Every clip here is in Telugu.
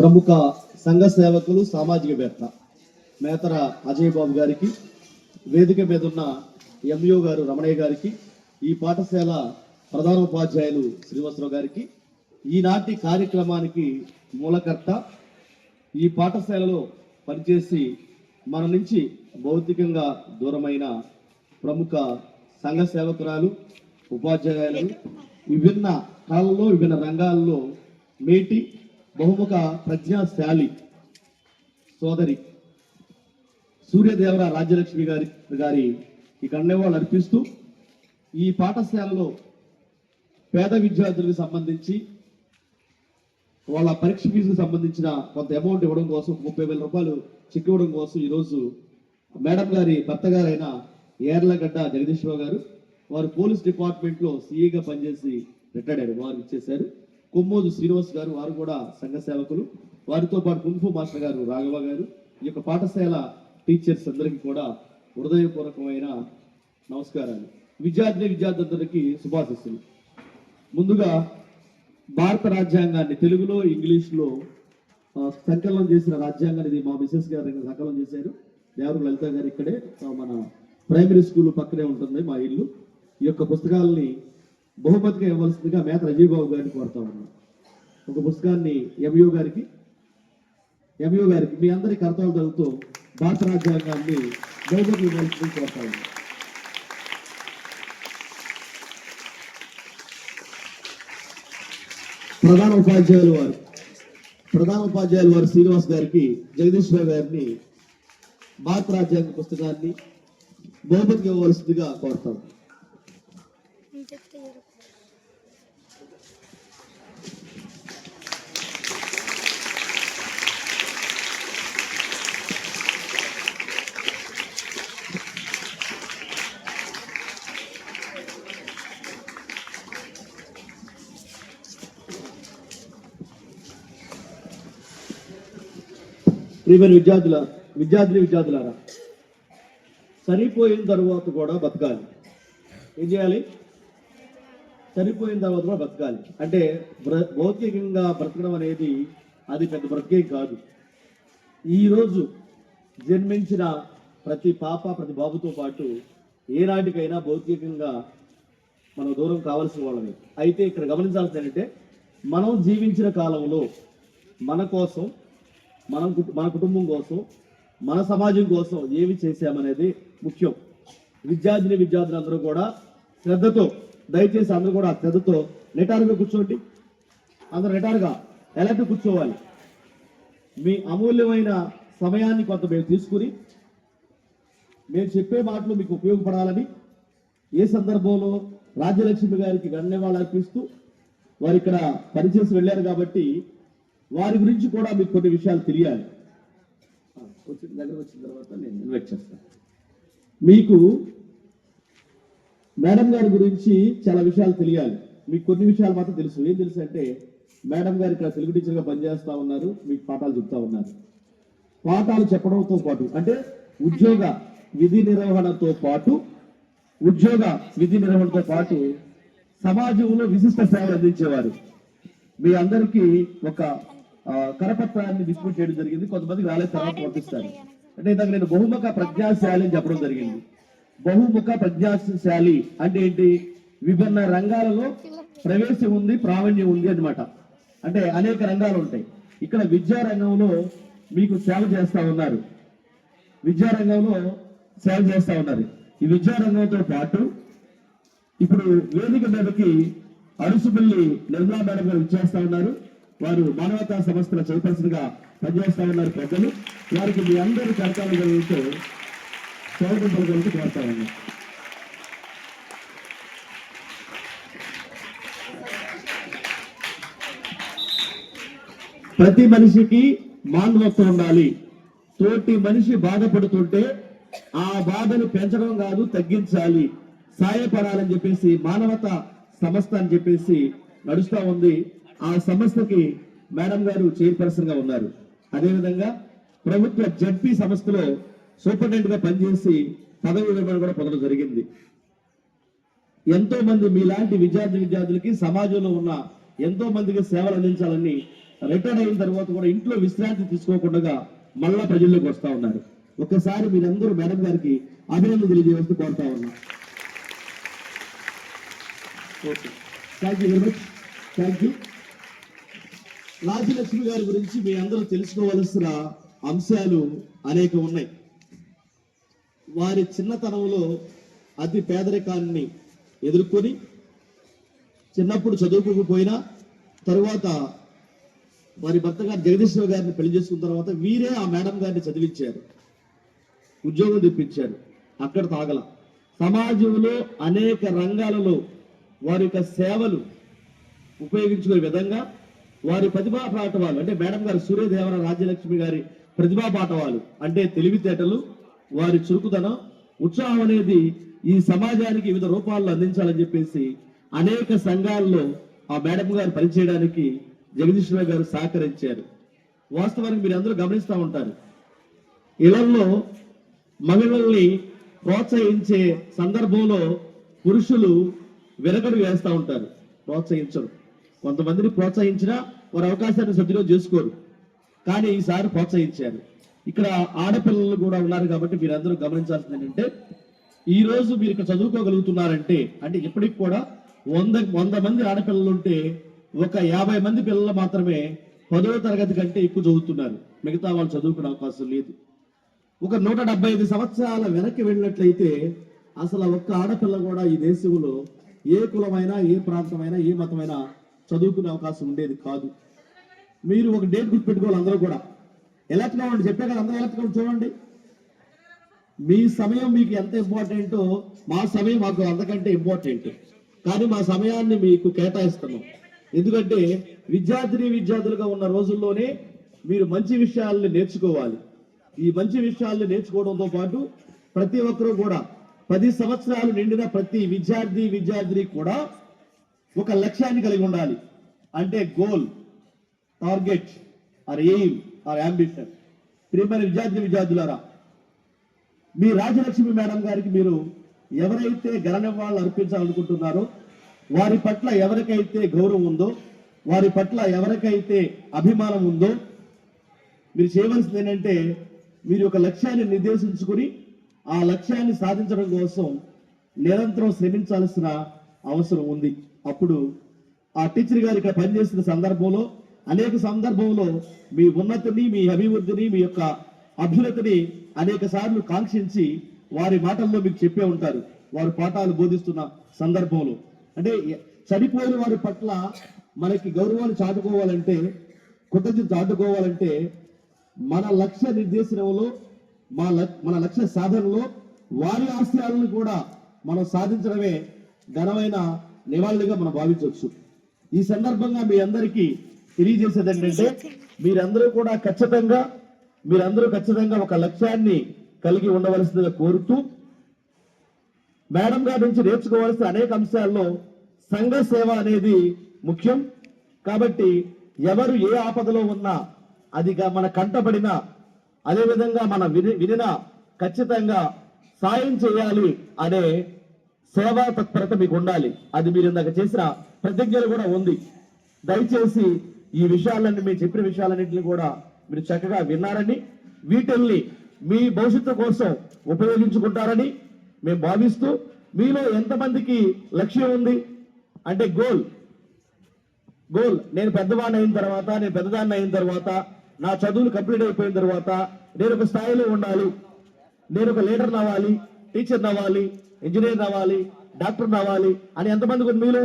ప్రముఖ సంఘ సేవకులు సామాజికవేత్త మేతర అజయ్ బాబు గారికి వేదిక మీద ఉన్న ఎంయో గారు రమణయ్య గారికి ఈ పాఠశాల ప్రధాన ఉపాధ్యాయులు శ్రీనివాసరావు గారికి ఈనాటి కార్యక్రమానికి మూలకర్త ఈ పాఠశాలలో పనిచేసి మన నుంచి భౌతికంగా దూరమైన ప్రముఖ సంఘ సేవకురాలు ఉపాధ్యాయులు విభిన్న కళల్లో విభిన్న రంగాల్లో మేటి బహుముఖ ప్రజ్ఞాశాలి సోదరి సూర్యదేవర రాజ్యలక్ష్మి గారి గారి ఈ గణ్యవాళ్ళు అర్పిస్తూ ఈ పాఠశాలలో పేద విద్యార్థులకు సంబంధించి వాళ్ళ పరీక్ష ఫీజుకు సంబంధించిన కొంత అమౌంట్ ఇవ్వడం కోసం ముప్పై వేల రూపాయలు చెక్ ఇవ్వడం కోసం ఈరోజు మేడం గారి భర్త గారైన ఏర్లగడ్డ జగదీశ్వరరావు గారు వారు పోలీస్ డిపార్ట్మెంట్లో పనిచేసి రిటైర్డ్ అయ్యారు వారు ఇచ్చేశారు. కొమ్మోదు శ్రీనివాస్ గారు వారు కూడా సంఘ సేవకులు. వారితో పాటు కుంఫు మాస్టర్ గారు రాఘవ గారు. ఈ యొక్క పాఠశాల టీచర్స్ అందరికీ కూడా హృదయపూర్వకమైన నమస్కారాలు. విద్యార్థి విద్యార్థులందరికీ శుభాశిస్సులు. ముందుగా భారత రాజ్యాంగాన్ని తెలుగులో ఇంగ్లీష్లో సంకలనం చేసిన రాజ్యాంగాన్ని ఇది మా మిసెస్ గారు సంకలనం చేశారు. దేవరు లలిత గారు ఇక్కడే మన ప్రైమరీ స్కూల్ పక్కనే ఉంటుంది మా ఇల్లు. ఈ యొక్క పుస్తకాలని బహుమతిగా ఇవ్వాల్సిందిగా మేత అజయ్ బాబు గారిని కోరుతా ఉన్నాను. ఒక పుస్తకాన్ని ఎంయూ గారికి ఎంయూ గారికి మీ అందరి కర్తవ్యం జరుగుతూ భారత రాజ్యాంగాన్ని బహుమతి ఇవ్వాల్సింది కోరుతా ఉన్నాను. ప్రధాన ఉపాధ్యాయులు వారు ప్రధాన ఉపాధ్యాయులు వారు శ్రీనివాస్ గారికి జగదీశ్వర గారిని భారత రాజ్యాంగ పుస్తకాన్ని బహుమతికి ఇవ్వవలసిందిగా కోరుతాను ప్రియమైన విద్యార్థుల విద్యార్థిని విద్యార్థులారా చనిపోయిన తర్వాత కూడా బతకాలి ఏం చేయాలి? చనిపోయిన తర్వాత కూడా బతకాలి. అంటే బ్ర- భౌతికంగా బ్రతకడం అనేది అది పెద్ద బ్రతికే కాదు. ఈరోజు జన్మించిన ప్రతి పాప ప్రతి బాబుతో పాటు ఏనాటికైనా భౌతికంగా మనం దూరం కావాల్సిన వాళ్ళమే. అయితే ఇక్కడ గమనించాల్సింది ఏంటంటే మనం జీవించిన కాలంలో మన కోసం మనం కుటు- మన కుటుంబం కోసం మన సమాజం కోసం ఏమి చేశామనేది ముఖ్యం. విద్యార్థిని విద్యార్థులందరూ కూడా శ్రద్ధతో దయచేసి అందరూ కూడా శ్రద్ధతో నిటారుగా కూర్చోండి. అందరూ నిటారుగా ఎలాంటి కూర్చోవాలి. మీ అమూల్యమైన సమయాన్ని కొంత మేము తీసుకుని మేము చెప్పే మాటలు మీకు ఉపయోగపడాలని ఏ సందర్భంలో రాజ్యలక్ష్మి గారికి ధన్యవాదాలు అర్పిస్తూ వారు ఇక్కడ పనిచేసి వెళ్ళారు కాబట్టి వారి గురించి కూడా మీకు కొన్ని విషయాలు తెలియాలి. వచ్చిన దగ్గర వచ్చిన తర్వాత నేను ఇన్వైట్ చేస్తాను. మీకు మేడం గారి గురించి చాలా విషయాలు తెలియాలి. మీకు కొన్ని విషయాలు మాత్రం తెలుసు. ఏం తెలుసు అంటే మేడం గారు ఇక్కడ తెలుగు టీచర్గా పనిచేస్తా ఉన్నారు. మీకు పాఠాలు చెప్తా ఉన్నారు. పాఠాలు చెప్పడంతో పాటు అంటే ఉద్యోగ విధి నిర్వహణతో పాటు ఉద్యోగ విధి నిర్వహణతో పాటు సమాజంలో విశిష్ట సేవలు అందించేవారు. మీ అందరికీ ఒక కరపత్రాన్ని డిస్ట్రిబ్యూట్ చేయడం జరిగింది. కొంతమంది రాలేదు తర్వాత పంపిస్తారు. అంటే ఇందాక నేను బహుముఖ ప్రజ్ఞాశాలి అని చెప్పడం జరిగింది. బహుముఖ ప్రజ్ఞాశాలి అంటే ఏంటి? విభిన్న రంగాలలో ప్రవేశం ఉంది ప్రావీణ్యం ఉంది అన్నమాట. అంటే అనేక రంగాలు ఉంటాయి. ఇక్కడ విద్యారంగంలో మీకు సేవ చేస్తా ఉన్నారు. విద్యారంగంలో సేవ చేస్తా ఉన్నారు. ఈ విద్యారంగంతో పాటు ఇప్పుడు వేదిక మీదకి అరుసుపల్లి నిర్మలా మేడం గారు ఇచ్చేస్తా ఉన్నారు. వారు మానవతా సంస్థల చైర్పర్సన్గా పనిచేస్తా ఉన్నారు పెద్దలు వారికి మీ అందరి కర్తవ్యాలతో పలకరించి కోరుతా చేస్తారండి ప్రతి మనిషికి మానవత్వం ఉండాలి. తోటి మనిషి బాధపడుతుంటే ఆ బాధను పెంచడం కాదు తగ్గించాలి. సాయపడాలని చెప్పేసి మానవత సంస్థ అని చెప్పేసి నడుస్తూ ఉంది. ఆ సంస్థకి మేడం గారు చైర్పర్సన్గా ఉన్నారు. అదేవిధంగా ప్రభుత్వ జడ్పీ సంస్థలో సూపరింటెండెంట్గా పనిచేసి పదవి విరమణ కూడా పొందడం జరిగింది. ఎంతో మంది మీలాంటి విద్యార్థి విద్యార్థులకి సమాజంలో ఉన్న ఎంతో మందికి సేవలు అందించాలని రిటైర్ అయిన తర్వాత కూడా ఇంట్లో విశ్రాంతి తీసుకోకుండా మళ్ళా ప్రజల్లోకి వస్తా ఉన్నారు. ఒకసారి మీరందరూ మేడం గారికి అభినందన తెలియజేస్తూ కోరుతా ఉన్నా. Okay thank you very much thank you Rajalakshmi గారి గురించి మీ అందరూ తెలుసుకోవలసిన అంశాలు అనేక ఉన్నాయి. వారి చిన్నతనంలో అతి పేదరికాన్ని ఎదుర్కొని చిన్నప్పుడు చదువుకోకపోయినా తరువాత వారి భర్త గారు జగదీశ్వర గారిని పెళ్ళి చేసుకున్న తర్వాత వీరే ఆ మేడం గారిని చదివించారు. ఉద్యోగం తెప్పించారు. అక్కడ తాగల. సమాజంలో అనేక రంగాలలో వారి యొక్క సేవలు ఉపయోగించుకునే విధంగా వారి ప్రతిభా పాఠవాలు అంటే మేడం గారు సూర్యదేవర రాజ్యలక్ష్మి గారి ప్రతిభా పాఠవాలు అంటే తెలివితేటలు వారి చురుకుదనం ఉత్సాహం అనేది ఈ సమాజానికి వివిధ రూపాల్లో అందించాలని చెప్పేసి అనేక సంఘాల్లో ఆ మేడం గారు పనిచేయడానికి జగదీశ్వర గారు సహకరించారు. వాస్తవానికి మీరు అందరూ గమనిస్తూ ఉంటారు. ఇళ్ళలో మహిళల్ని ప్రోత్సహించే సందర్భంలో పురుషులు వెనకడు వేస్తూ ఉంటారు. ప్రోత్సహించరు. కొంతమందిని ప్రోత్సహించినా వారి అవకాశాన్ని సద్వినియోగం చేసుకోరు. కానీ ఈసారి ప్రోత్సహించారు. ఇక్కడ ఆడపిల్లలు కూడా ఉన్నారు కాబట్టి మీరందరూ గమనించాల్సింది ఏంటంటే ఈ రోజు మీరు ఇక్కడ చదువుకోగలుగుతున్నారంటే అంటే ఇప్పటికి కూడా వంద వంద మంది ఆడపిల్లలు ఉంటే ఒక యాభై మంది పిల్లలు మాత్రమే పదవ తరగతి కంటే ఎక్కువ చదువుతున్నారు. మిగతా వాళ్ళు చదువుకునే అవకాశం లేదు. ఒక నూట డెబ్బై ఐదు సంవత్సరాల వెనక్కి వెళ్ళినట్లయితే అసలు ఒక్క ఆడపిల్ల కూడా ఈ దేశంలో ఏ కులమైనా ఏ ప్రాంతమైనా ఏ మతమైనా చదువుకునే అవకాశం ఉండేది కాదు. మీరు ఒక డేట్ గుర్తుపెట్టుకోవాలి అందరూ కూడా. ఎలక్ట్గా ఉండి చెప్పే కదా అందరూ ఎలక్ట్గా చూడండి. మీ సమయం మీకు ఎంత ఇంపార్టెంటో మా సమయం మాకు అంతకంటే ఇంపార్టెంట్ కానీ మా సమయాన్ని మీకు కేటాయిస్తున్నాం. ఎందుకంటే విద్యార్థిని విద్యార్థులుగా ఉన్న రోజుల్లోనే మీరు మంచి విషయాల్ని నేర్చుకోవాలి. ఈ మంచి విషయాల్ని నేర్చుకోవడంతో పాటు ప్రతి ఒక్కరూ కూడా పది సంవత్సరాలు నిండిన ప్రతి విద్యార్థి విద్యార్థిని కూడా ఒక లక్ష్యాన్ని కలిగి ఉండాలి. అంటే goal target or aim or ambition. ప్రియమైన విద్యార్థి విద్యార్థులారా మీ రాజలక్ష్మి మేడం గారికి మీరు ఎవరైతే గణనివాళ్ళు అర్పించాలనుకుంటున్నారో వారి పట్ల ఎవరికైతే గౌరవం ఉందో వారి పట్ల ఎవరికైతే అభిమానం ఉందో మీరు చేయవలసింది ఏంటంటే మీరు ఒక లక్ష్యాన్ని నిర్దేశించుకుని ఆ లక్ష్యాన్ని సాధించడం కోసం నిరంతరం శ్రమించాల్సిన అవసరం ఉంది. అప్పుడు ఆ టీచర్ గారు ఇక్కడ పనిచేసిన సందర్భంలో అనేక సందర్భంలో మీ ఉన్నతిని మీ అభివృద్ధిని మీ యొక్క అభ్యున్నతిని అనేక సార్లు కాంక్షించి వారి మాటల్లో మీకు చెప్పే ఉంటారు. వారు పాఠాలు బోధిస్తున్న సందర్భంలో. అంటే చనిపోయిన వారి పట్ల మనకి గౌరవాన్ని చాటుకోవాలంటే కృతజ్ఞత చాటుకోవాలంటే మన లక్ష్య నిర్దేశనంలో మా లక్- మన లక్ష్య సాధనలో వారి ఆశయాలను కూడా మనం సాధించడమే ఘనమైన నివాళులుగా మనం భావించవచ్చు. ఈ సందర్భంగా మీ అందరికీ తెలియజేసేది ఏంటంటే మీరందరూ కూడా ఖచ్చితంగా మీరందరూ ఖచ్చితంగా ఒక లక్ష్యాన్ని కలిగి ఉండవలసిందిగా కోరుతూ మేడం గారి నుంచి నేర్చుకోవాల్సిన అనేక అంశాల్లో సంఘ సేవ అనేది ముఖ్యం. కాబట్టి ఎవరు ఏ ఆపదలో ఉన్నా అదిగా మన కంటపడినా అదేవిధంగా మన విని వినినా ఖచ్చితంగా సాయం చేయాలి అనే సేవా తత్పరత మీకు ఉండాలి. అది మీరు ఇందాక చేసిన ప్రతిజ్ఞలు కూడా ఉంది. దయచేసి ఈ విషయాలన్నీ మీరు చెప్పిన విషయాలన్నింటినీ కూడా మీరు చక్కగా విన్నారని వీటిల్ని మీ భవిష్యత్తు కోసం ఉపయోగించుకుంటారని మేము భావిస్తూ మీలో ఎంతమందికి లక్ష్యం ఉంది? అంటే గోల్. గోల్. నేను పెద్దవాడిని అయిన తర్వాత నేను పెద్దదాన్ని అయిన తర్వాత నా చదువులు కంప్లీట్ అయిపోయిన తర్వాత నేను ఒక స్థాయిలో ఉండాలి. నేను ఒక లీడర్ నవ్వాలి టీచర్ నవ్వాలి ఇంజనీర్ నవ్వాలి డాక్టర్ నవ్వాలి అని ఎంతమంది మీలో?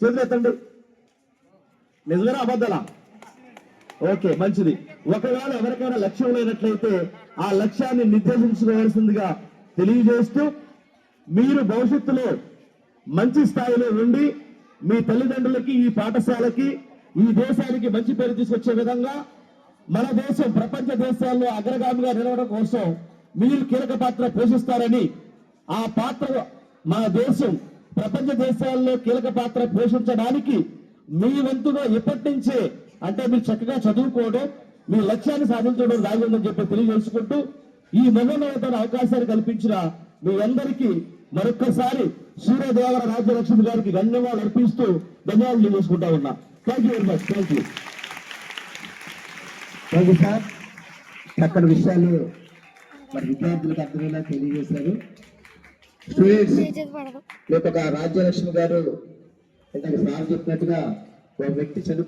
చేతులు ఎత్తండి నిజమేనా అబద్ధాలా? ఓకే మంచిది. ఒకవేళ ఎవరికైనా లక్ష్యం లేనట్లయితే ఆ లక్ష్యాన్ని నిర్దేశించుకోవాల్సిందిగా తెలియజేస్తూ మీరు భవిష్యత్తులో మంచి స్థాయిలో ఉండి మీ తల్లిదండ్రులకి ఈ పాఠశాలకి ఈ దేశానికి మంచి పేరు తీసుకొచ్చే విధంగా మన దేశం ప్రపంచ దేశాల్లో అగ్రగామిగా నిలవడం కోసం మీరు కీలక పాత్ర పోషిస్తారని ఆ పాత్ర మన దేశం ప్రపంచ దేశాల్లో కీలక పాత్ర పోషించడానికి మీ వంతుగా ఇప్పటి నుంచే అంటే మీరు చక్కగా చదువుకోవడం మీ లక్ష్యాన్ని సాధించడం దాగి ఉందని చెప్పి తెలియజేసుకుంటూ ఈ మహోన్నతమైన అవకాశాలు కల్పించిన మీ అందరికీ మరొక్కసారి సూర్యదేవర రాజ్యలక్ష్మి గారికి ధన్యవాదాలు అర్పిస్తూ ధన్యవాదాలు చేసుకుంటా ఉన్నా. Thank you very much thank you thank you sir చక్కని విషయాలు మరి విద్యార్థులకు అర్థమయ్యేలా తెలియజేశారు. స్టూడెంట్స్ రాజ్యలక్ష్మి గారు ఇందాక సార్ చెప్పినట్టుగా ఒక వ్యక్తి చనిపో